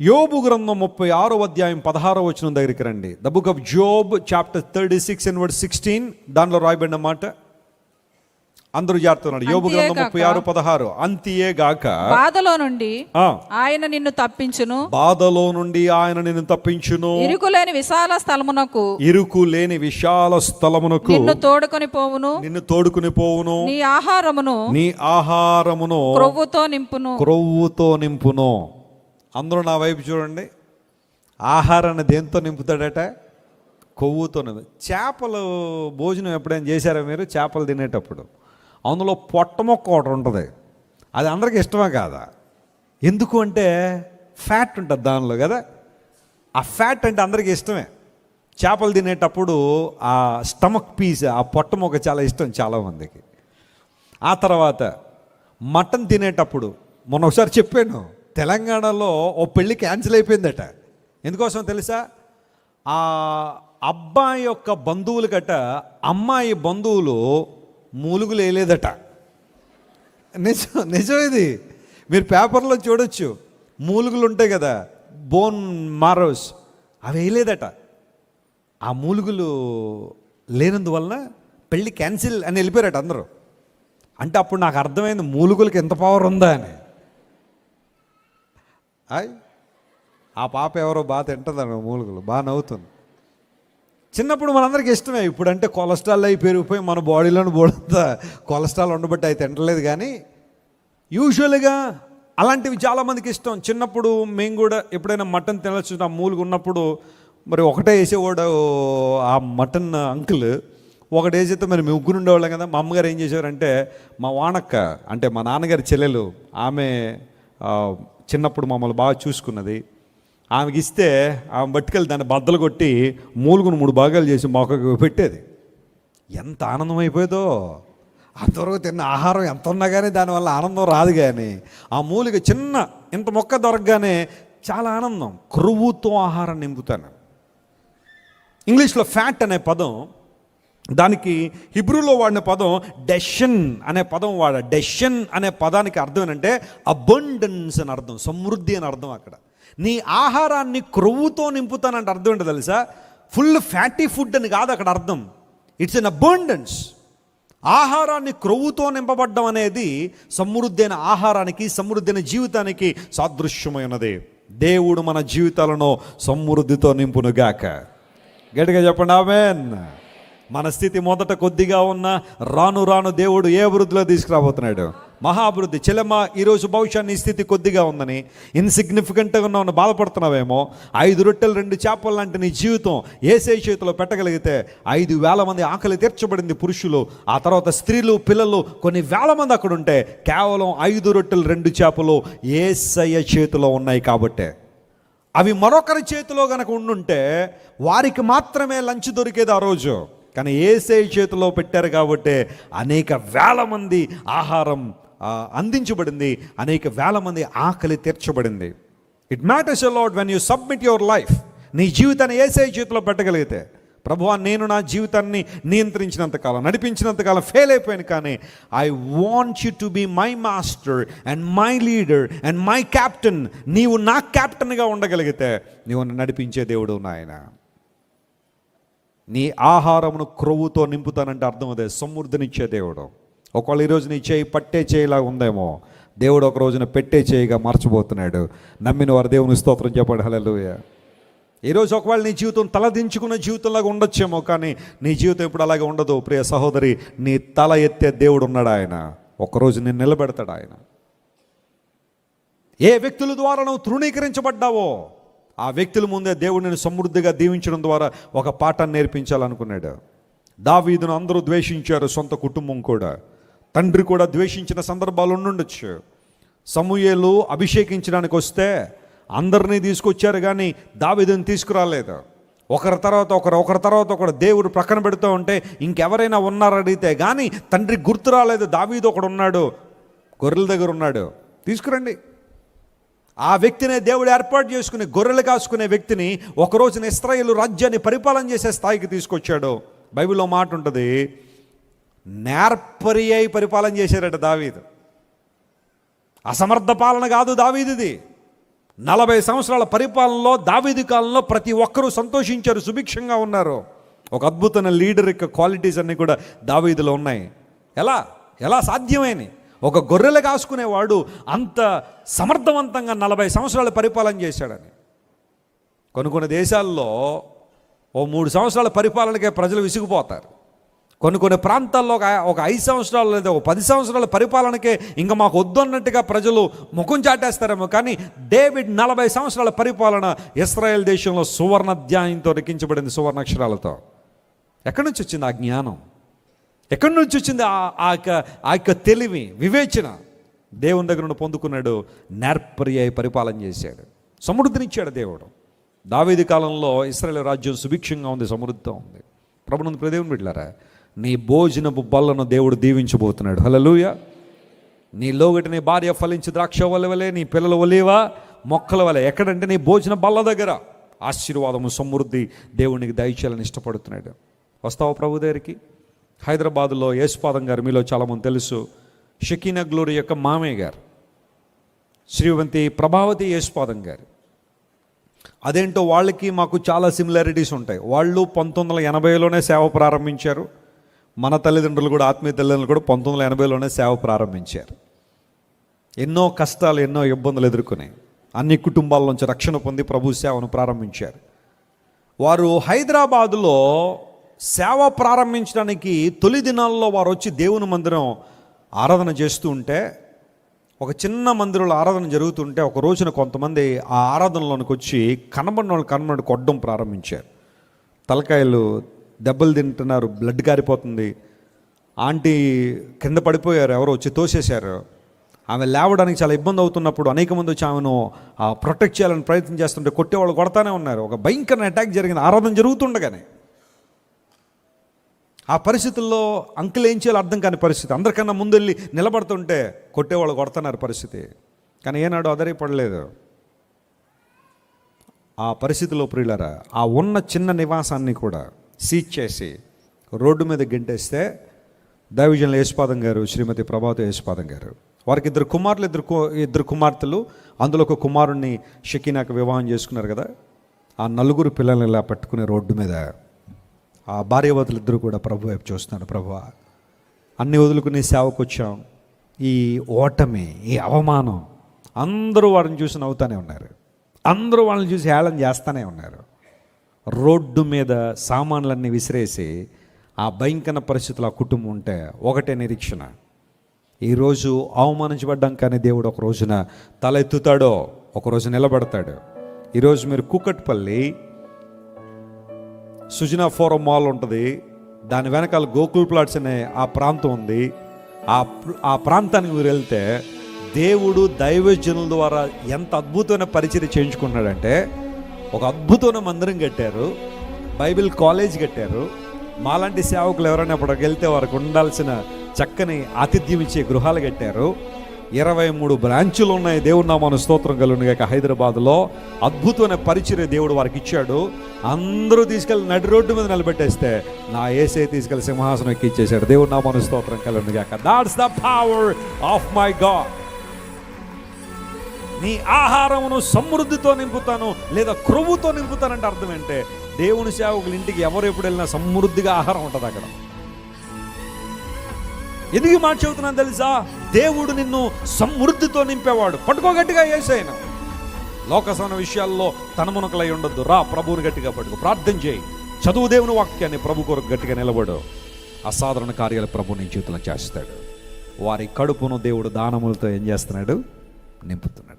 యోబు గ్రంథం ముప్పై ఆరో అధ్యాయం పదహారో వచనం దగ్గరికి రండి. The book of Job chapter thirty six and word sixteen దానిలో రాయబడిన మాట? అందరూ జాడుతున్నాడు యోబు గ్రంథం ముప్పై ఆరు పదహారు. అంతియే గాక. బాధలో నుండి ఆయన నిన్ను తప్పించును. బాధలో నుండి ఆయన నిన్ను తప్పించును. ఇరుకులేని విశాల స్థలమునకు. ఇరుకు లేని విశాల స్థలమునకు నిన్ను తోడుకొని పోవును. నిన్ను తోడుకుని పోవును. నీ ఆహారమును నీ ఆహారమును క్రొవ్వుతో నింపును. క్రొవ్వుతో నింపును. అందరూ నా వైపు చూడండి. ఆహారాన్ని దేంతో నింపుతాడట? కొవ్వుతో చేపలు భోజనం ఎప్పుడైనా చేశారా మీరు? చేపలు తినేటప్పుడు. అందులో పొట్ట మొక్క ఒకటి ఉంటుంది. అది అందరికీ ఇష్టమే కాదా? ఎందుకు అంటే ఫ్యాట్ ఉంటుంది దానిలో కదా. ఆ ఫ్యాట్ అంటే అందరికీ ఇష్టమే. చేపలు తినేటప్పుడు ఆ స్టమక్ పీస్ ఆ పొట్ట మొక్క చాలా ఇష్టం చాలామందికి. ఆ తర్వాత మటన్ తినేటప్పుడు మొన్న ఒకసారి చెప్పాను. తెలంగాణలో ఓ పెళ్ళి క్యాన్సిల్ అయిపోయిందట. ఎందుకోసం తెలుసా? ఆ అబ్బాయి యొక్క బంధువులు గట అమ్మాయి బంధువులు మూలుగులు వేయలేదట నిజం నిజం ఇది. మీరు పేపర్లో చూడొచ్చు. మూలుగులు ఉంటాయి కదా బోన్ మారోస్ అవి వేయలేదట. ఆ మూలుగులు లేనందువలన పెళ్ళి క్యాన్సిల్ అని వెళ్ళిపోయారట అందరూ. అంటే అప్పుడు నాకు అర్థమైంది మూలుగులకి ఎంత పవర్ ఉందా అని. అయ్ ఆ పాప ఎవరో బాగా తింటుందని మూలుగులు బాగా నవ్వుతుంది. చిన్నప్పుడు మనందరికీ ఇష్టమే ఇప్పుడంటే కొలెస్ట్రాల్ అయి పెరిగిపోయి మన బాడీలోని బోడంతా కొలెస్ట్రాల్ ఉండబట్టి అవి తింటలేదు కానీ యూజువల్గా అలాంటివి చాలామందికి ఇష్టం. చిన్నప్పుడు మేము కూడా ఎప్పుడైనా మటన్ తినచ్చు ఆ మూలుగు ఉన్నప్పుడు మరి ఒకటే వేసేవాడు ఆ మటన్ అంకుల్. ఒకటి వేసేస్తే మరి ముగ్గురు ఉండేవాళ్ళం కదా మా అమ్మగారు ఏం చేసేవారంటే మా వానక్క అంటే మా నాన్నగారి చెల్లెలు ఆమె చిన్నప్పుడు మమ్మల్ని బాగా చూసుకున్నది. ఆమెకి ఇస్తే ఆమె బట్టుకెళ్ళి దాన్ని బద్దలు కొట్టి మూలుగును మూడు భాగాలు చేసి మొక్కకు పెట్టేది. ఎంత ఆనందం అయిపోయేదో. అంతవరకు తిన్న ఆహారం ఎంత ఉన్నా కానీ దానివల్ల ఆనందం రాదు కానీ ఆ మూలిక చిన్న ఇంత మొక్క దొరకగానే చాలా ఆనందం. క్రొవ్వుతో ఆహారం నింపుతాను. ఇంగ్లీష్లో ఫ్యాట్ అనే పదం దానికి హిబ్రూలో వాడిన పదం డెషన్ అనే పదం వాడ డెషన్ అనే పదానికి అర్థం ఏంటంటే అబండెన్స్ అని అర్థం సమృద్ధి అని అర్థం అక్కడ. నీ ఆహారాన్ని క్రొవ్వుతో నింపుతానంటే అర్థం ఏంటో తెలుసా? ఫుల్ ఫ్యాటీ ఫుడ్ అని కాదు అక్కడ అర్థం. ఇట్స్ ఎన్ అబండెన్స్ ఆహారాన్ని క్రొవ్వుతో నింపబడ్డం అనేది సమృద్ధి అయిన ఆహారానికి సమృద్ధి అయిన జీవితానికి సాదృశ్యమైనది. దేవుడు మన జీవితాలను సమృద్ధితో నింపునుగాక. గట్టిగా చెప్పండి ఆమెన్. మన స్థితి మొదట కొద్దిగా ఉన్న రాను రాను దేవుడు ఏ అభివృద్ధిలో తీసుకురాబోతున్నాడు? మహాభివృద్ధి. చెలమ్మ ఈరోజు బహుశా నీ స్థితి కొద్దిగా ఉందని ఇన్సిగ్నిఫికెంట్గా ఉన్నావు బాధపడుతున్నావేమో ఐదు రొట్టెలు రెండు చేపలు లాంటి నీ జీవితం ఏసే చేతిలో పెట్టగలిగితే ఐదు వేల మంది ఆకలి తీర్చబడింది పురుషులు ఆ తర్వాత స్త్రీలు పిల్లలు కొన్ని వేల మంది అక్కడ ఉంటే కేవలం ఐదు రొట్టెలు రెండు చేపలు ఏసయ్య చేతిలో ఉన్నాయి కాబట్టే. అవి మరొకరి చేతిలో గనక ఉండుంటే వారికి మాత్రమే లంచ్ దొరికేది ఆ రోజు. కానీ ఏసే చేతిలో పెట్టారు కాబట్టి అనేక వేల మంది ఆహారం అందించబడింది అనేక వేల మంది ఆకలి తీర్చబడింది. It matters a lot when you submit your life నీ జీవితాన్ని ఏసే చేతిలో పెట్టగలిగితే ప్రభువా నేను నా జీవితాన్ని నియంత్రించినంతకాలం నడిపించినంతకాలం ఫెయిల్ అయిపోయాను కానీ I want you to be my master and my leader and my captain నీవు నా క్యాప్టెన్గా ఉండగలిగితే నీవు నడిపించే దేవుడు నాయన. నీ ఆహారమును క్రొవ్వుతో నింపుతానంటే అర్థం అదే సమృద్ధినిచ్చే దేవుడు. ఒకవేళ ఈరోజు నీ చేయి పట్టే చేయిలా ఉందేమో దేవుడు ఒక రోజున పెట్టే చేయిగా మార్చబోతున్నాడు. నమ్మిన వారు దేవుని స్తోత్రం చెప్పాడు హల్లెలూయా. ఈరోజు ఒకవేళ నీ జీవితం తలదించుకున్న జీవితంలాగా ఉండొచ్చేమో కానీ నీ జీవితం ఇప్పుడు అలాగే ఉండదు. ప్రియ సహోదరి నీ తల ఎత్తే దేవుడు ఉన్నాడు ఆయన. ఒకరోజు నేను నిలబెడతాడు ఆయన. ఏ వ్యక్తుల ద్వారా నువ్వు తృణీకరించబడ్డావో ఆ వ్యక్తుల ముందే దేవుడు నేను సమృద్ధిగా దీవించడం ద్వారా ఒక పాఠాన్ని నేర్పించాలనుకున్నాడు. దావీదును అందరూ ద్వేషించారు సొంత కుటుంబం కూడా. తండ్రి కూడా ద్వేషించిన సందర్భాలు ఉండొచ్చు సమూయేలు అభిషేకించడానికి వస్తే అందరినీ తీసుకొచ్చారు కానీ దావీదుని తీసుకురాలేదు. ఒకరి తర్వాత ఒకరు ఒకరి తర్వాత ఒకరు దేవుడు ప్రక్కన పెడుతూ ఉంటే ఇంకెవరైనా ఉన్నారడిగితే కానీ తండ్రి గుర్తు రాలేదు దావీదు ఒకడు ఉన్నాడు గొర్రెల దగ్గర ఉన్నాడు. తీసుకురండి. ఆ వ్యక్తినే దేవుడు ఏర్పాటు చేసుకుని గొర్రెలు కాసుకునే వ్యక్తిని ఒక రోజున రాజ్యాన్ని పరిపాలన చేసే స్థాయికి తీసుకొచ్చాడు. బైబిల్లో మాట ఉంటుంది నేర్పరి అయి పరిపాలన చేశారట దావీదు. అసమర్థ పాలన కాదు దావీదిది. నలభై సంవత్సరాల పరిపాలనలో దావీది కాలంలో ప్రతి ఒక్కరూ సంతోషించారు సుభిక్షంగా ఉన్నారు. ఒక అద్భుతమైన లీడర్ యొక్క క్వాలిటీస్ అన్నీ కూడా దావీదులో ఉన్నాయి. ఎలా? ఎలా సాధ్యమైనవి ఒక గొర్రెలు కాసుకునేవాడు అంత సమర్థవంతంగా నలభై సంవత్సరాలు పరిపాలన చేశాడని. కొన్ని కొన్ని దేశాల్లో ఓ మూడు సంవత్సరాల పరిపాలనకే ప్రజలు విసిగిపోతారు. కొన్ని కొన్ని ప్రాంతాల్లో ఒక ఐదు సంవత్సరాలు లేదా ఒక పది సంవత్సరాల పరిపాలనకే ఇంకా మాకు వద్దన్నట్టుగా ప్రజలు ముఖం చాటేస్తారేమో కానీ డేవిడ్ నలభై సంవత్సరాల పరిపాలన ఇస్రాయేల్ దేశంలో సువర్ణ ధ్యాయంతో లిఖించబడింది సువర్ణ అక్షరాలతో ఎక్కడి నుంచి వచ్చింది ఆ జ్ఞానం? ఎక్కడి నుంచి వచ్చింది ఆ ఆ యొక్క ఆ యొక్క తెలివి వివేచన? దేవుని దగ్గర నుండి పొందుకున్నాడు నేర్పరి పరిపాలన చేశాడు. సమృద్ధినిచ్చాడు దేవుడు. దావేది కాలంలో ఇస్రాయేల్ రాజ్యం సుభిక్షంగా ఉంది సమృద్ధితో ఉంది. ప్రభునందు ప్రదేవుని బిడ్డారా నీ భోజనపు బల్లను దేవుడు దీవించబోతున్నాడు. హలలుయ నీ లోగటి నీ భార్య ఫలించి ద్రాక్ష వలవలే నీ పిల్లల ఒలేవా మొక్కల వలె. ఎక్కడంటే నీ భోజన బల్ల దగ్గర. ఆశీర్వాదము సమృద్ధి దేవునికి దయచేయాలని ఇష్టపడుతున్నాడు. వస్తావా ప్రభు దగ్గరికి? హైదరాబాదులో యేసుపాదం గారు మీలో చాలామంది తెలుసు. షకీనా గ్లోరీ యొక్క మామయ్య గారు. శ్రీవంతి ప్రభావతి యేసుపాదం గారు. అదేంటో వాళ్ళకి మాకు చాలా సిమిలారిటీస్ ఉంటాయి. వాళ్ళు పంతొమ్మిది వందల ఎనభైలోనే సేవ ప్రారంభించారు. మన తల్లిదండ్రులు కూడా ఆత్మీయ తల్లిదండ్రులు కూడా పంతొమ్మిది వందల ఎనభైలోనే సేవ ప్రారంభించారు. ఎన్నో కష్టాలు ఎన్నో ఇబ్బందులు ఎదుర్కొని అన్ని కుటుంబాల నుంచి రక్షణ పొంది ప్రభు సేవను ప్రారంభించారు. వారు హైదరాబాదులో సేవ ప్రారంభించడానికి తొలి దినాల్లో వారు వచ్చి దేవుని మందిరం ఆరాధన చేస్తూ ఉంటే ఒక చిన్న మందిరంలో ఆరాధన జరుగుతుంటే ఒక రోజున కొంతమంది ఆ ఆరాధనలోనికి వచ్చి కనబడిన వాళ్ళు కనబడి కొట్టడం ప్రారంభించారు. తలకాయలు దెబ్బలు తింటున్నారు బ్లడ్ కారిపోతుంది ఆంటీ కింద పడిపోయారు ఎవరో వచ్చి తోసేశారు. ఆమె లేవడానికి చాలా ఇబ్బంది అవుతున్నప్పుడు అనేక మంది వచ్చి ఆమెను ఆ, ప్రొటెక్ట్ చేయాలని ప్రయత్నం చేస్తుంటే కొట్టేవాళ్ళు కొడతానే ఉన్నారు. ఒక భయంకరమైన అటాక్ జరిగింది. ఆరాధన జరుగుతుండగానే. ఆ పరిస్థితుల్లో అంకులు ఏం చేయాలో అర్థం కాని పరిస్థితి. అందరికన్నా ముందెళ్ళి నిలబడుతుంటే కొట్టేవాళ్ళు కొడుతున్నారు పరిస్థితి. కానీ ఏనాడు అదరిపడలేదు ఆ పరిస్థితిలో ప్రియులరా ఆ ఉన్న చిన్న నివాసాన్ని కూడా సీజ్ చేసి రోడ్డు మీద గెంటేస్తే దైవజనుల యేసుపాదం గారు శ్రీమతి ప్రభావతి యేసుపాదం గారు వారికి ఇద్దరు కుమారులు ఇద్దరు ఇద్దరు కుమార్తెలు అందులో ఒక కుమారుణ్ణి షకీనాకు వివాహం చేసుకున్నారు కదా ఆ నలుగురు పిల్లల్ని ఇలా పట్టుకునే రోడ్డు మీద ఆ భార్యవతులు ఇద్దరు కూడా ప్రభు వైపు చూస్తున్నారు. ప్రభు అన్ని వదులుకునే సేవకు వచ్చాం ఈ ఓటమి ఈ అవమానం అందరూ వాళ్ళని చూసి నవ్వుతూనే ఉన్నారు. అందరూ వాళ్ళని చూసి హేళన చేస్తూనే ఉన్నారు. రోడ్డు మీద సామాన్లన్నీ విసిరేసి ఆ భయంకర పరిస్థితులు ఆ కుటుంబం ఉంటే ఒకటే నిరీక్షణ. ఈరోజు అవమానించబడ్డాం కానీ దేవుడు ఒక రోజున తల ఎత్తుతాడో ఒకరోజు నిలబడతాడు. ఈరోజు మీరు కూకట్పల్లి సుజనా ఫోరం మాల్ ఉంటుంది. దాని వెనకాల గోకుల్ ప్లాట్స్ అనే ఆ ప్రాంతం ఉంది. ఆ ఆ ప్రాంతానికి మీరు వెళ్తే దేవుడు దైవజనుల ద్వారా ఎంత అద్భుతమైన పరిచయం చేయించుకున్నాడంటే ఒక అద్భుతమైన మందిరం కట్టారు. బైబిల్ కాలేజ్ కట్టారు. మాలాంటి సేవకులు ఎవరైనా అప్పుడు వెళ్తే వారికి ఉండాల్సిన చక్కని ఆతిథ్యం ఇచ్చే గృహాలు కట్టారు. ఇరవై మూడు బ్రాంచులు ఉన్నాయి. దేవుడు నామాను స్తోత్రం కలుగునుగాక హైదరాబాద్లో అద్భుతమైన పరిచర్య దేవుడు వారికి ఇచ్చాడు. అందరూ తీసుకెళ్ళి నడి రోడ్డు మీద నిలబెట్టేస్తే నా ఏసే తీసుకెళ్ళి సింహాసనం ఎక్కిచ్చేశాడు దేవుడు నామాను స్తోత్రం కలుగునుగాక that's the power of my God నీ ఆహారమును సమృద్ధితో నింపుతాను లేదా క్రొవ్వుతో నింపుతానంటే అర్థం ఏంటే దేవుని సేవకుల ఇంటికి ఎవరు ఎప్పుడు వెళ్ళినా సమృద్ధిగా ఆహారం ఉంటుంది అక్కడ. ఎందుకు మాట చెబుతున్నాను తెలుసా? దేవుడు నిన్ను సమృద్ధితో నింపేవాడు. పట్టుకోగట్టిగా ఏసైనా. లోకసన విషయాల్లో తనమునకలై ఉండొద్దు. రా ప్రభువుని గట్టిగా పట్టుకో. ప్రార్థన చేయి. చదువు దేవుని వాక్యాన్ని ప్రభు కొరకు గట్టిగా నిలబడు. అసాధారణ కార్యాలు ప్రభు నీ జీవితంలో చేస్తాడు. వారి కడుపును దేవుడు దానములతో ఏం చేస్తున్నాడు? నింపుతున్నాడు.